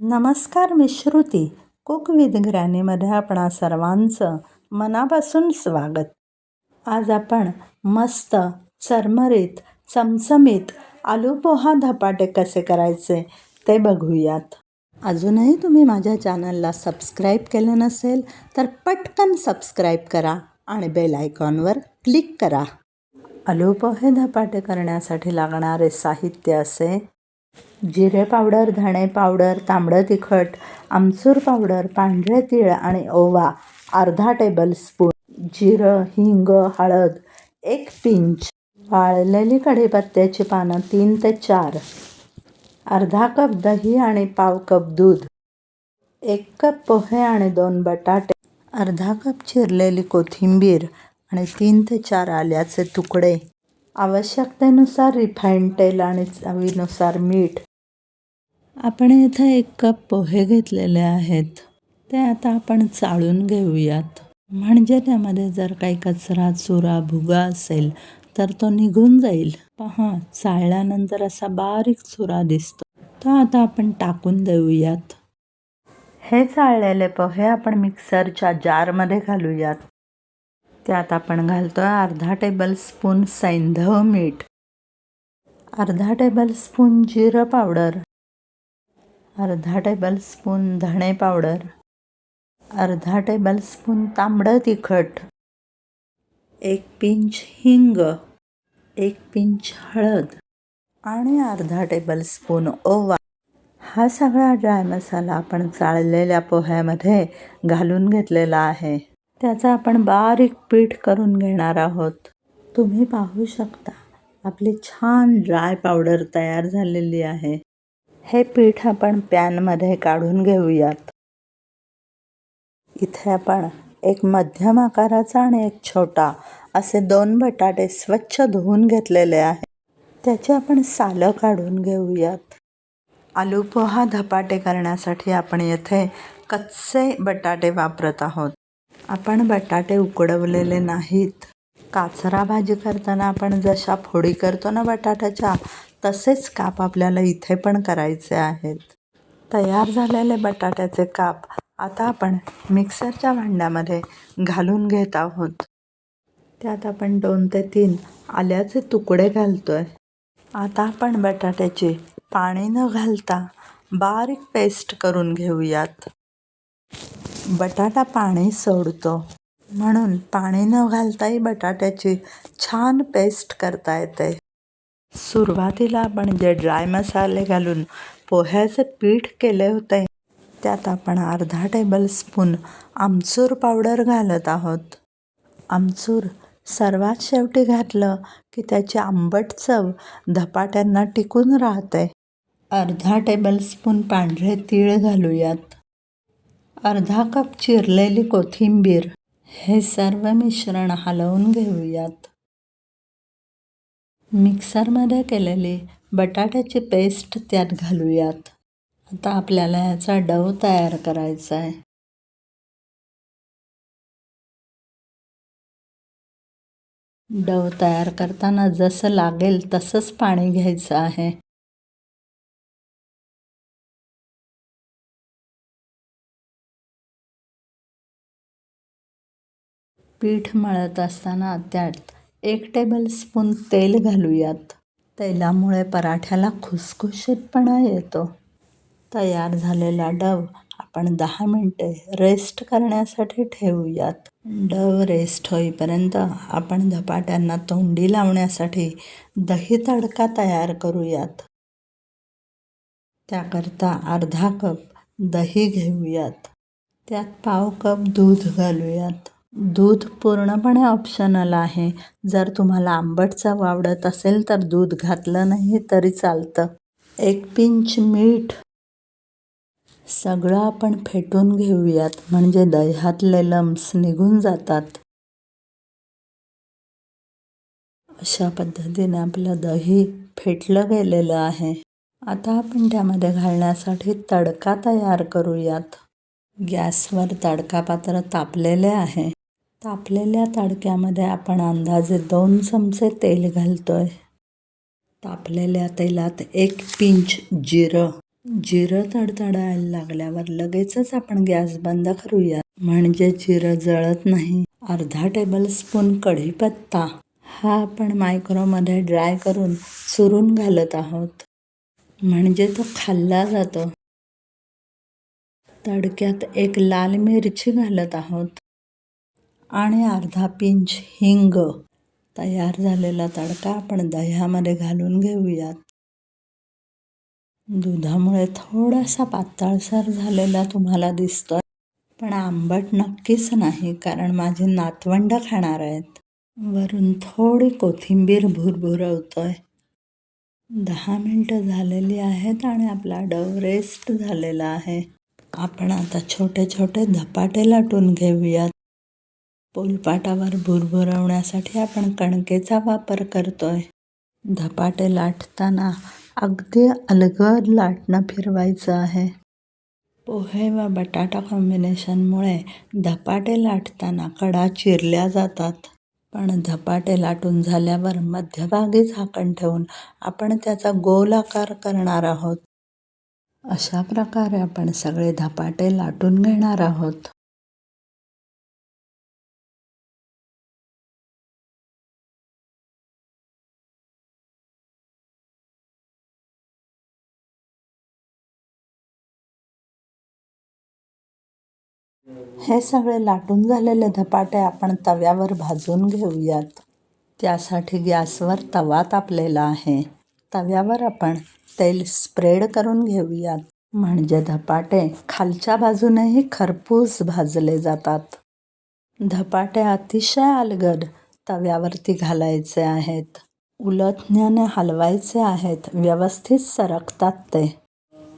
नमस्कार मी Shruti cook with ग्रॅनीमध्ये आपणा सर्वांचं मनापासून स्वागत. आज आपण मस्त चरमरीत चमचमीत आलू पोहा धपाटे कसे करायचे ते बघूयात. अजूनही तुम्ही माझ्या चॅनलला सबस्क्राईब केलं नसेल तर पटकन सबस्क्राईब करा आणि बेल आयकॉनवर क्लिक करा. आलू पोहे धपाटे करण्यासाठी लागणारे साहित्य असे जिरे पावडर धणे पावडर तांबडं तिखट आमचूर पावडर पांढरे तीळ आणि ओवा अर्धा टेबलस्पून. जिरं हिंग हळद एक पिंच. वाळलेली कढीपत्त्याची पानं तीन ते चार. अर्धा कप दही आणि पाव कप दूध. एक कप पोहे आणि दोन बटाटे. अर्धा कप चिरलेली कोथिंबीर आणि तीन ते चार आल्याचे तुकडे. आवश्यकतेनुसार रिफाईंड तेल आणि चवीनुसार मीठ. आपण इथं एक कप पोहे घेतलेले आहेत. ते आता आपण चाळून घेऊयात. म्हणजे त्यामध्ये जर काही कचरा चुरा भुगा असेल तर तो निघून जाईल. पहा चाळल्यानंतर असा बारीक चुरा दिसतो. तो आता आपण टाकून देऊयात. हे चाळलेले पोहे आपण मिक्सरच्या जारमध्ये घालूयात. त्यात आपण घालतो आहे अर्धा टेबलस्पून सैंधव मीठ. अर्धा टेबलस्पून जिरं पावडर. अर्धा टेबलस्पून धणे पावडर. अर्धा टेबलस्पून तांबडं तिखट. एक पिंच हिंग. एक पिंच हळद. आणि अर्धा टेबलस्पून ओवा. हा सगळा ड्राय मसाला आपण चाळलेल्या पोह्यामध्ये घालून घेतलेला आहे. त्याचा आपण बारीक पीठ करून घेणार आहोत. तुम्ही पाहू शकता आपली छान ड्राय पावडर तयार झालेली आहे. हे पीठ आपण पॅनमध्ये काढून घेऊयात. इथे आपण एक मध्यम आकाराचा आणि एक छोटा असे दोन बटाटे स्वच्छ धुवून घेतलेले आहे त्याची आपण सालं काढून घेऊयात. आलू पोहा धपाटे करण्यासाठी आपण येथे कच्चे बटाटे वापरत आहोत. आपण बटाटे उकडवलेले नाहीत. काचरा भाजी करताना आपण जशा फोडी करतो ना बटाट्याच्या तसेच काप आपल्याला इथे पण करायचे आहेत. तयार झालेले बटाट्याचे काप आता आपण मिक्सरच्या भांड्यामध्ये घालून घेत आहोत. त्यात आपण दोन ते तीन आल्याचे तुकडे घालतो आहे आता आपण बटाट्याची पाणी न घालता बारीक पेस्ट करून घेऊयात. बटाटा पाणी सोडतो. म्हणून पाणी न घालताही बटाट्याची छान पेस्ट करता येते. सुरुवातीला आपण जे ड्राय मसाले घालून पोह्याचे पीठ केले होते त्यात आपण अर्धा टेबलस्पून आमचूर पावडर घालत आहोत. आमचूर सर्वात शेवटी घातलं की त्याची आंबट चव धपाट्यांना टिकून राहते. अर्धा टेबलस्पून पांढरे तीळ घालूयात. अर्धा कप चिरलेली कोथिंबीर. हे सर्व मिश्रण हलवून घेऊयात. मिक्सरमध्ये केलेली बटाट्याची पेस्ट त्यात घालूयात. आता आपल्याला याचा डव तयार करायचा आहे. डव तयार करताना जसं लागेल तसंच पाणी घ्यायचं आहे. पीठ मळत असताना त्यात एक टेबलस्पून तेल घालूयात. तेलामुळे पराठ्याला खुसखुशीतपणा येतो. तयार झालेला डव आपण दहा मिनटे रेस्ट करण्यासाठी ठेवूयात. डव रेस्ट होईपर्यंत आपण धपाट्यांना तोंडी लावण्यासाठी दही तडका तयार करूयात. त्याकरता अर्धा कप दही घेऊयात. त्यात पाव कप दूध घालूयात. दूध पूर्णपणे ऑप्शनल आहे. जर तुम्हाला आंबट चव आवडत असेल तर दूध घातलं नाही तरी चालतं. एक पिंच मीठ. सगळं आपण फेटून घेऊयात. म्हणजे दह्यातले लम्स निघून जातात. अशा पद्धतीने आपलं दही फेटलं गेलेलं आहे. आता आपण त्यामध्ये घालण्यासाठी तडका तयार करूयात. गॅसवर तडका पात्र तापलेले आहे. तापलेल्या तडक्यामध्ये आपण अंदाजे दोन चमचे तेल घालतोय. तापलेल्या तेलात एक पिंच जिरं. जिरं तडतडायला लागल्यावर लगेचच आपण गॅस बंद करूया म्हणजे जिरं जळत नाही. अर्धा टेबलस्पून कढीपत्ता. हा आपण मायक्रोमध्ये ड्राय करून चुरून घालत आहोत. म्हणजे तो खाल्ला जातो. तडक्यात एक लाल मिरची घालत आहोत. आणि अर्धा पिंच हिंग तयार झालेला तडका आपण दह्यामध्ये घालून घेऊयात. दुधामुळे थोडासा पातळसर झालेला तुम्हाला दिसतोय पण आंबट नक्कीच नाही कारण माझी नातवंड खाणार आहेत. वरून थोडी कोथिंबीर भुरभुरवतोय. दहा मिनटं झालेली आहेत आणि आपला डव रेस्ट झालेला आहे. आपण आता छोटे छोटे धपाटे लाटून घेऊयात. पोलपाटावर भुरभुरवण्यासाठी आपण कणकेचा वापर करतोय. धपाटे लाटताना अगदी अलगद लाटणं फिरवायचं आहे. पोहे व बटाटा कॉम्बिनेशनमुळे धपाटे लाटताना कडा चिरल्या जातात. पण धपाटे लाटून झाल्यावर मध्यभागी झाकण ठेवून आपण त्याचा गोल आकार करणार आहोत. अशा प्रकारे आपण सगळे धपाटे लाटून घेणार आहोत. हे सगळे लाटून झालेले धपाटे आपण तव्यावर भाजून घेऊयात. त्यासाठी गॅसवर तवा तापलेला आहे. तव्यावर आपण तेल स्प्रेड करून घेऊयात. म्हणजे धपाटे खालच्या बाजूनेही खरपूस भाजले जातात. धपाटे अतिशय अलगद तव्यावरती घालायचे आहेत. उलटण्याने हलवायचे आहेत. व्यवस्थित सरकतात ते.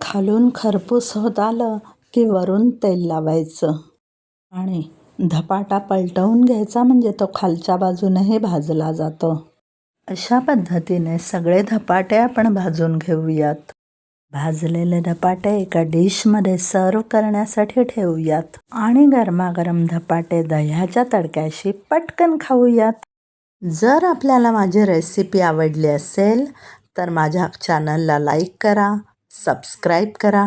खालून खरपूस होत आलं की वरून तेल लावायचं आणि धपाटा पलटवून घ्यायचा म्हणजे तो खालच्या बाजूनंही भाजला जातो. अशा पद्धतीने सगळे धपाटे आपण भाजून घेऊयात. भाजलेले धपाटे एका डिशमध्ये सर्व करण्यासाठी ठेवूयात आणि गरमागरम धपाटे दह्याच्या तडक्याशी पटकन खाऊयात. जर आपल्याला माझी रेसिपी आवडली असेल तर माझ्या चॅनलला लाईक करा सबस्क्राईब करा